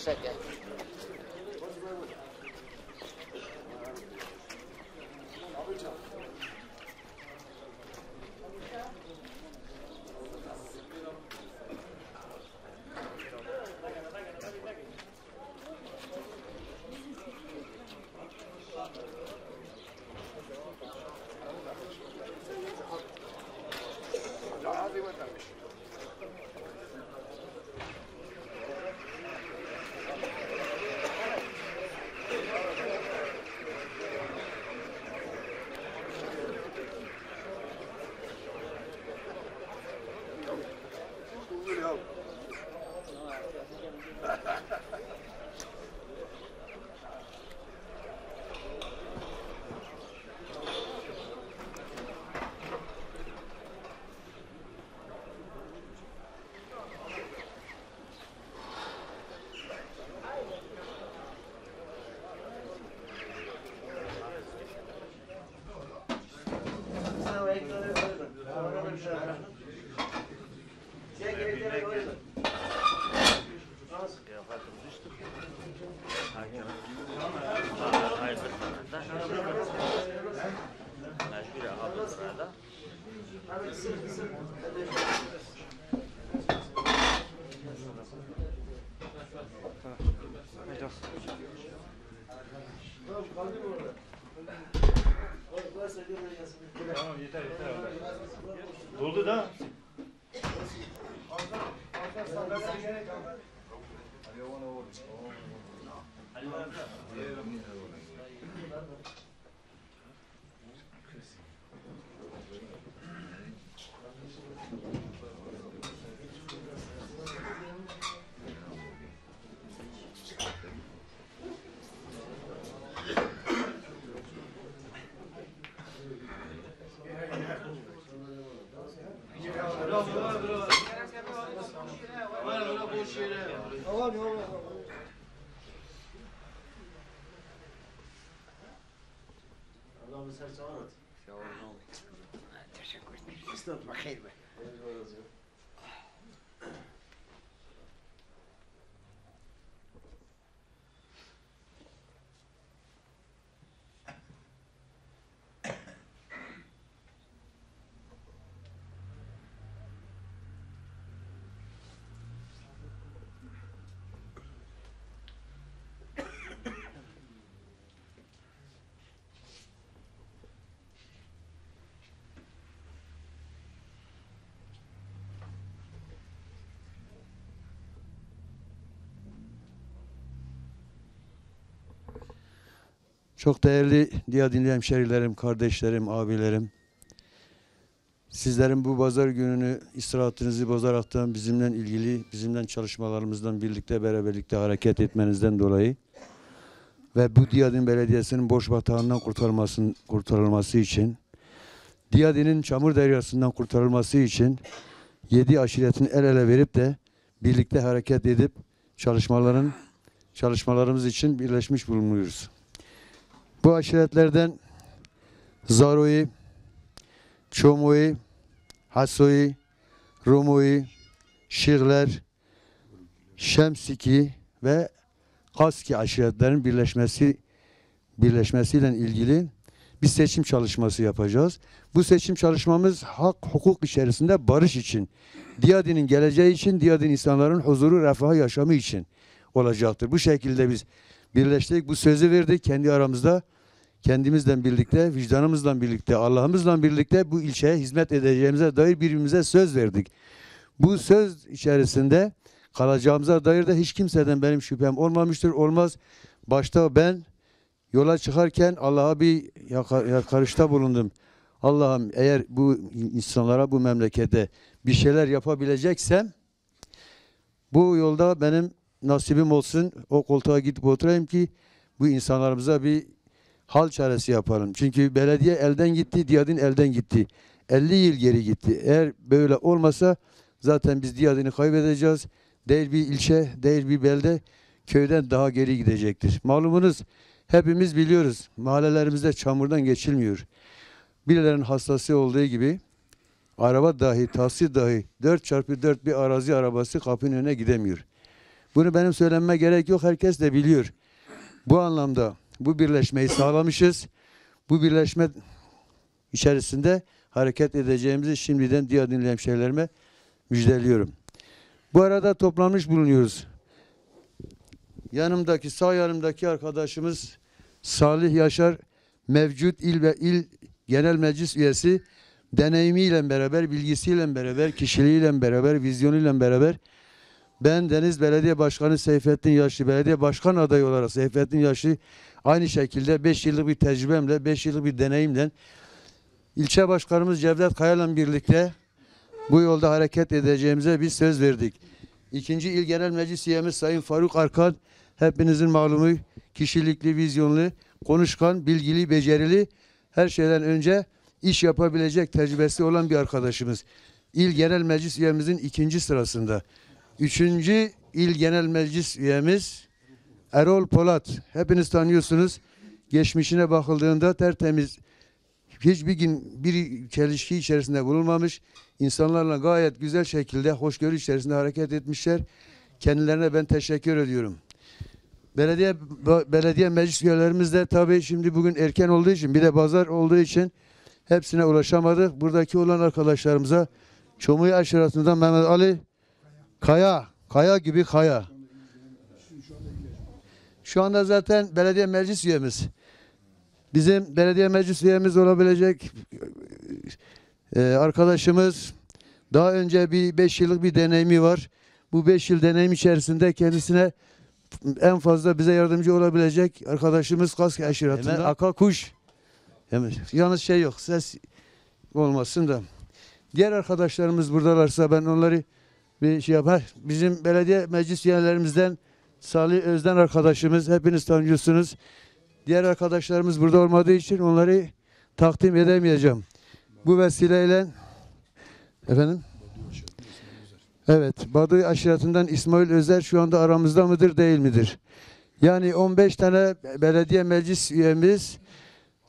second. Obrigado. مسار سعادتي شاور نومي استاذ بخير بك Çok değerli Diyadinli hemşerilerim, kardeşlerim, abilerim. Sizlerin bu pazar gününü istirahatınızı bozaraktan bizimle ilgili, bizimle çalışmalarımızdan birlikte beraberlikte hareket etmenizden dolayı ve bu Diyadin Belediyesi'nin boş batağından kurtarılmasın, kurtarılması için, Diyadin'in çamur deryasından kurtarılması için yedi aşiretin el ele verip de birlikte hareket edip çalışmaların çalışmalarımız için birleşmiş bulunuyoruz. Bu aşiretlerden Zaro'yu, Çomo'yu, Haso'yu, Romo'yu, Şiğler, Şemsiki ve Kaski aşiretlerin birleşmesi birleşmesiyle ilgili bir seçim çalışması yapacağız. Bu seçim çalışmamız hak hukuk içerisinde barış için, Diyadin'in geleceği için, Diyadin insanların huzuru, refahı, yaşamı için olacaktır. Bu şekilde biz birleştik. Bu sözü verdik kendi aramızda. Kendimizle birlikte, vicdanımızla birlikte, Allah'ımızla birlikte bu ilçeye hizmet edeceğimize dair birbirimize söz verdik. Bu söz içerisinde kalacağımıza dair de hiç kimseden benim şüphem olmamıştır. Olmaz. Başta ben yola çıkarken Allah'a bir yaka- yakarışta bulundum. Allah'ım eğer bu insanlara bu memlekete bir şeyler yapabileceksem bu yolda benim nasibim olsun o koltuğa gidip oturayım ki bu insanlarımıza bir hal çaresi yapalım. Çünkü belediye elden gitti, Diyadin elden gitti. 50 yıl geri gitti. Eğer böyle olmasa zaten biz Diyadin'i kaybedeceğiz. Değil bir ilçe, değil bir belde köyden daha geri gidecektir. Malumunuz hepimiz biliyoruz. Mahallelerimizde çamurdan geçilmiyor. Birilerinin hastası olduğu gibi araba dahi, taksi dahi 4 çarpı 4 bir arazi arabası kapının önüne gidemiyor. Bunu benim söylememe gerek yok. Herkes de biliyor. Bu anlamda bu birleşmeyi sağlamışız. Bu birleşme içerisinde hareket edeceğimizi şimdiden diğer dinleyen hemşehrilerime müjdeliyorum. Bu arada toplanmış bulunuyoruz. Yanımdaki, sağ yanımdaki arkadaşımız Salih Yaşar mevcut il ve il genel meclis üyesi deneyimiyle beraber, bilgisiyle beraber, kişiliğiyle beraber, vizyonuyla beraber ben Deniz Belediye Başkanı Seyfettin Yaşlı Belediye Başkan adayı olarak Seyfettin Yaşlı aynı şekilde 5 yıllık bir tecrübemle, 5 yıllık bir deneyimle ilçe başkanımız Cevdet Kaya'yla birlikte bu yolda hareket edeceğimize bir söz verdik. İkinci İl Genel Meclis Üyemiz Sayın Faruk Arkan hepinizin malumu kişilikli, vizyonlu, konuşkan, bilgili, becerili her şeyden önce iş yapabilecek tecrübesi olan bir arkadaşımız. İl Genel Meclis üyemizin ikinci sırasında. Üçüncü İl Genel Meclis üyemiz Erol Polat. Hepiniz tanıyorsunuz. Geçmişine bakıldığında tertemiz, hiçbir gün bir çelişki içerisinde bulunmamış. insanlarla gayet güzel şekilde hoşgörü içerisinde hareket etmişler. Kendilerine ben teşekkür ediyorum. Belediye belediye meclis üyelerimiz de tabii şimdi bugün erken olduğu için bir de pazar olduğu için hepsine ulaşamadık. Buradaki olan arkadaşlarımıza Çomuy aşiratından Mehmet Ali Kaya, Kaya gibi Kaya. Şu anda zaten belediye meclis üyemiz. Bizim belediye meclis üyemiz olabilecek e, arkadaşımız daha önce bir 5 yıllık bir deneyimi var. Bu 5 yıl deneyim içerisinde kendisine en fazla bize yardımcı olabilecek arkadaşımız Kask Aşiratı'nda. Hemen Aka Kuş. Hemen, yalnız şey yok ses olmasın da. Diğer arkadaşlarımız buradalarsa ben onları bir şey yapar. Bizim belediye meclis üyelerimizden Salih Özden arkadaşımız hepiniz tanıyorsunuz. Diğer arkadaşlarımız burada olmadığı için onları takdim edemeyeceğim. Bu vesileyle efendim Evet, Baduy aşiratından İsmail Özer şu anda aramızda mıdır değil midir? Yani 15 tane belediye meclis üyemiz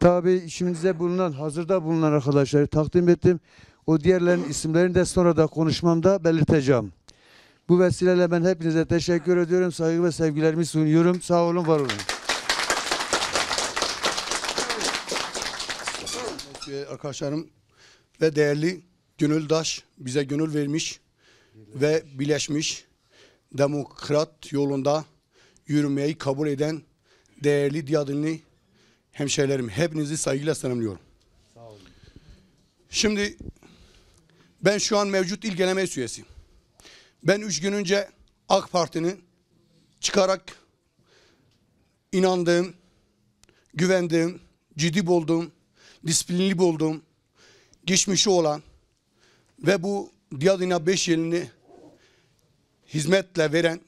tabi işimizde bulunan, hazırda bulunan arkadaşları takdim ettim. O diğerlerin isimlerini de sonra da konuşmamda belirteceğim. Bu vesileyle ben hepinize teşekkür ediyorum. Saygı ve sevgilerimi sunuyorum. Sağ olun, var olun. Arkadaşlarım ve değerli gönüldaş bize gönül vermiş ve birleşmiş demokrat yolunda yürümeyi kabul eden değerli diyadınlı hemşehrilerim hepinizi saygıyla selamlıyorum. Şimdi ben şu an mevcut il genel meclis üyesiyim. Ben üç gün önce AK Parti'nin çıkarak inandığım, güvendiğim, ciddi bulduğum, disiplinli bulduğum, geçmişi olan ve bu Diyadina 5 yılını hizmetle veren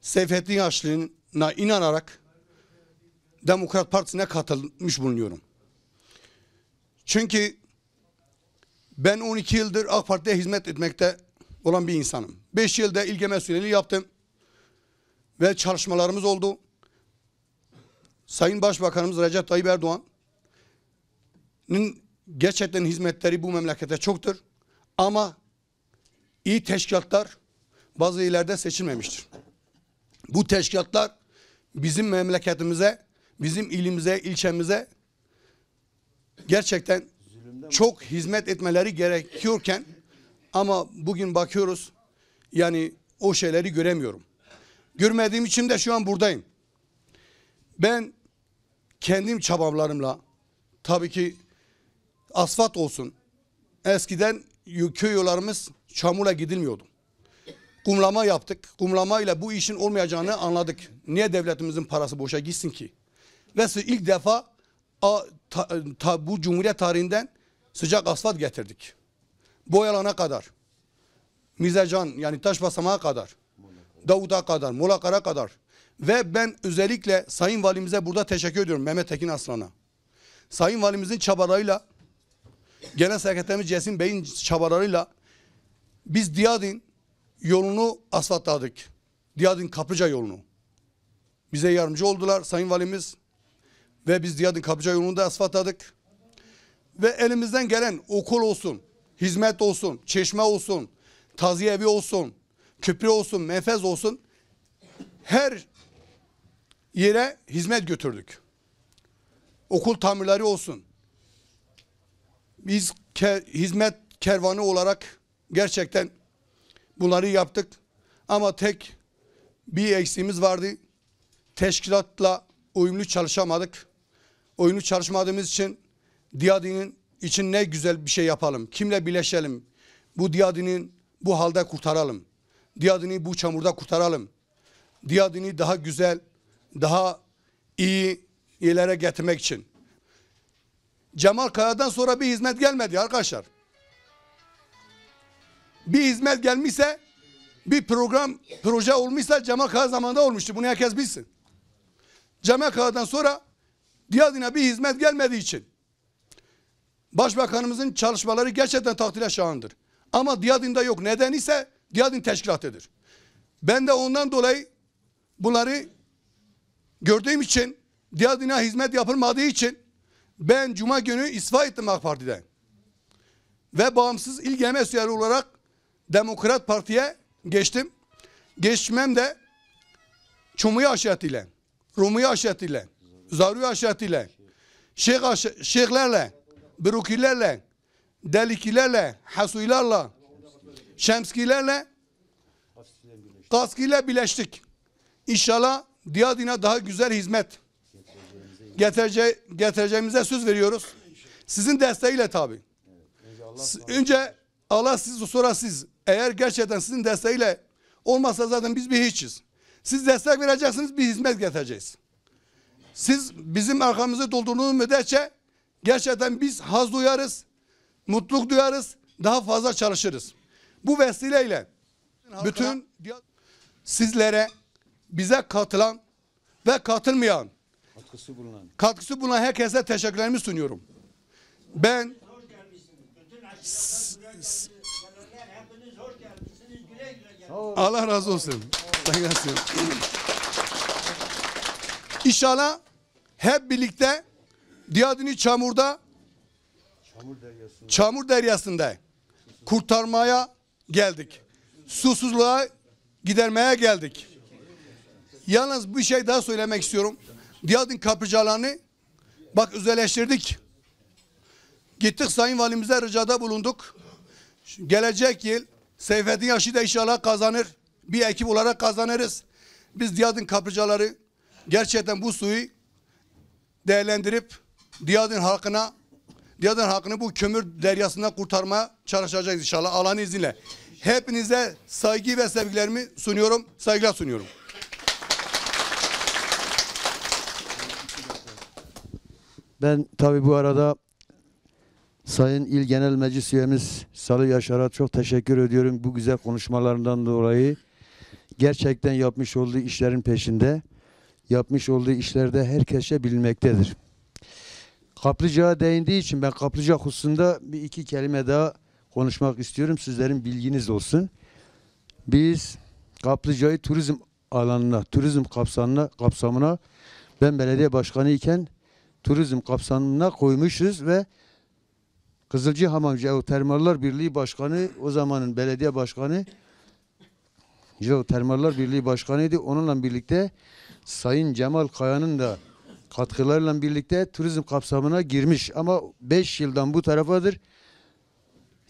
Seyfettin Yaşlı'na inanarak Demokrat Partisi'ne katılmış bulunuyorum. Çünkü ben 12 yıldır AK Parti'ye hizmet etmekte olan bir insanım. 5 yılda ilge mesuliyeti yaptım. Ve çalışmalarımız oldu. Sayın Başbakanımız Recep Tayyip Erdoğan'ın gerçekten hizmetleri bu memlekete çoktur. Ama iyi teşkilatlar bazı illerde seçilmemiştir. Bu teşkilatlar bizim memleketimize, bizim ilimize, ilçemize gerçekten çok hizmet etmeleri gerekiyorken ama bugün bakıyoruz yani o şeyleri göremiyorum. Görmediğim için de şu an buradayım. Ben kendim çabalarımla tabii ki asfalt olsun. Eskiden köy yollarımız çamurla gidilmiyordu. Kumlama yaptık. Kumlamayla bu işin olmayacağını anladık. Niye devletimizin parası boşa gitsin ki? Ve ilk defa a, ta, ta, bu Cumhuriyet tarihinden sıcak asfalt getirdik. Boyalana kadar. Mizecan yani taş basamağa kadar. Davut'a kadar, Molakar'a kadar. Ve ben özellikle Sayın Valimize burada teşekkür ediyorum Mehmet Tekin Aslan'a. Sayın Valimizin çabalarıyla Genel Sekreterimiz Cesim Bey'in çabalarıyla biz Diyadin yolunu asfaltladık. Diyadin Kaplıca yolunu. Bize yardımcı oldular Sayın Valimiz. Ve biz Diyadin Kaplıca yolunu da asfaltladık. Ve elimizden gelen okul olsun, hizmet olsun, çeşme olsun, taziye evi olsun, köprü olsun, menfez olsun her yere hizmet götürdük. Okul tamirleri olsun. Biz ke- hizmet kervanı olarak gerçekten bunları yaptık. Ama tek bir eksiğimiz vardı. Teşkilatla uyumlu çalışamadık. Uyumlu çalışmadığımız için Diyadin'in için ne güzel bir şey yapalım. Kimle birleşelim. Bu Diyadin'in bu halde kurtaralım. Diyadin'i bu çamurda kurtaralım. Diyadin'i daha güzel, daha iyi yerlere getirmek için. Cemal Kaya'dan sonra bir hizmet gelmedi arkadaşlar. Bir hizmet gelmişse bir program, proje olmuşsa Cemal Kaya zamanında olmuştu. Bunu herkes bilsin. Cemal Kaya'dan sonra Diyadin'e bir hizmet gelmediği için Başbakanımızın çalışmaları gerçekten takdire şayandır. Ama Diyadin'de yok. Neden ise Diyadin teşkilatıdır. Ben de ondan dolayı bunları gördüğüm için Diyadin'e hizmet yapılmadığı için ben Cuma günü istifa ettim AK Parti'den. Ve bağımsız il genel mesleği olarak Demokrat Parti'ye geçtim. Geçmem de Çumu'yu aşağıtıyla, Rum'u aşağıtıyla, Zaru'yu aşağıtıyla, Şeyh aşa- şeyhlerle, Brukilerle, Delikilerle, Hasuilerle, Şemskilerle, Kaskiyle birleştik. İnşallah Diyadin'e daha güzel hizmet getirece getireceğimize söz veriyoruz. Sizin desteğiyle tabi. Önce Allah siz sonra siz. Eğer gerçekten sizin desteğiyle olmazsa zaten biz bir hiçiz. Siz destek vereceksiniz bir hizmet getireceğiz. Siz bizim arkamızı doldurduğunuz müddetçe gerçekten biz haz duyarız, mutluluk duyarız, daha fazla çalışırız. Bu vesileyle bütün sizlere bize katılan ve katılmayan Katkısı bulunan. katkısı bulunan herkese teşekkürlerimi sunuyorum. Ben. Allah razı olsun. Saygı olsun. İnşallah hep birlikte Diyadini Çamur'da Çamur deryasında. Çamur Deryası'nda kurtarmaya geldik. Susuzluğa gidermeye geldik. Yalnız bir şey daha söylemek istiyorum. Diyadin kapıcılarını bak özelleştirdik. Gittik Sayın Valimize ricada bulunduk. Gelecek yıl Seyfettin Yaşı da inşallah kazanır. Bir ekip olarak kazanırız. Biz Diyadin kapıcıları gerçekten bu suyu değerlendirip Diyadin halkına Diyadin halkını bu kömür deryasından kurtarmaya çalışacağız inşallah Allah'ın izniyle. Hepinize saygı ve sevgilerimi sunuyorum. Saygılar sunuyorum. Ben tabi bu arada Sayın İl Genel Meclis Üyemiz Salı Yaşar'a çok teşekkür ediyorum bu güzel konuşmalarından dolayı. Gerçekten yapmış olduğu işlerin peşinde. Yapmış olduğu işlerde herkese bilinmektedir. Kaplıcağa değindiği için ben kaplıca hususunda bir iki kelime daha konuşmak istiyorum. Sizlerin bilginiz olsun. Biz kaplıcayı turizm alanına, turizm kapsamına, kapsamına ben belediye başkanı iken turizm kapsamına koymuşuz ve Kızılcı Hamam Jeotermaller Birliği Başkanı o zamanın belediye başkanı Jeotermaller Birliği Başkanıydı. Onunla birlikte Sayın Cemal Kaya'nın da katkılarıyla birlikte turizm kapsamına girmiş ama 5 yıldan bu tarafadır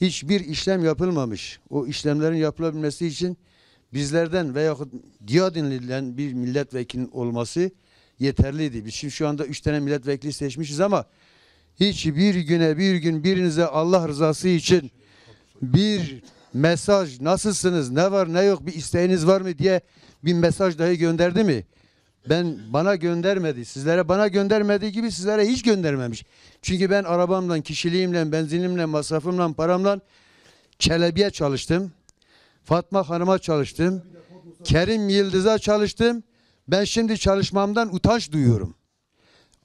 hiçbir işlem yapılmamış. O işlemlerin yapılabilmesi için bizlerden veya Diyadinli'den bir milletvekilinin olması yeterliydi. Biz şimdi şu anda üç tane milletvekili seçmişiz ama hiçbir güne bir gün birinize Allah rızası için bir mesaj nasılsınız ne var ne yok bir isteğiniz var mı diye bir mesaj dahi gönderdi mi? Ben bana göndermedi. Sizlere bana göndermediği gibi sizlere hiç göndermemiş. Çünkü ben arabamla, kişiliğimle, benzinimle, masrafımla, paramla Çelebi'ye çalıştım. Fatma Hanım'a çalıştım. Kerim Yıldız'a çalıştım. Ben şimdi çalışmamdan utanç duyuyorum.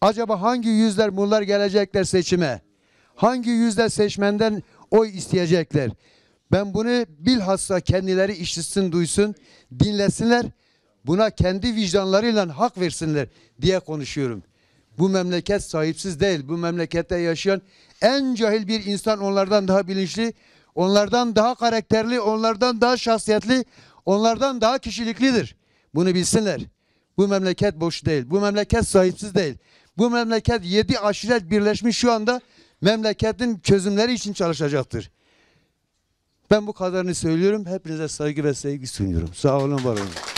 Acaba hangi yüzler bunlar gelecekler seçime? Hangi yüzler seçmenden oy isteyecekler? Ben bunu bilhassa kendileri işitsin, duysun, dinlesinler. Buna kendi vicdanlarıyla hak versinler diye konuşuyorum. Bu memleket sahipsiz değil. Bu memlekette yaşayan en cahil bir insan onlardan daha bilinçli, onlardan daha karakterli, onlardan daha şahsiyetli, onlardan daha kişiliklidir. Bunu bilsinler. Bu memleket boş değil. Bu memleket sahipsiz değil. Bu memleket yedi aşiret birleşmiş şu anda memleketin çözümleri için çalışacaktır. Ben bu kadarını söylüyorum. Hepinize saygı ve sevgi sunuyorum. Sağ olun, var olun.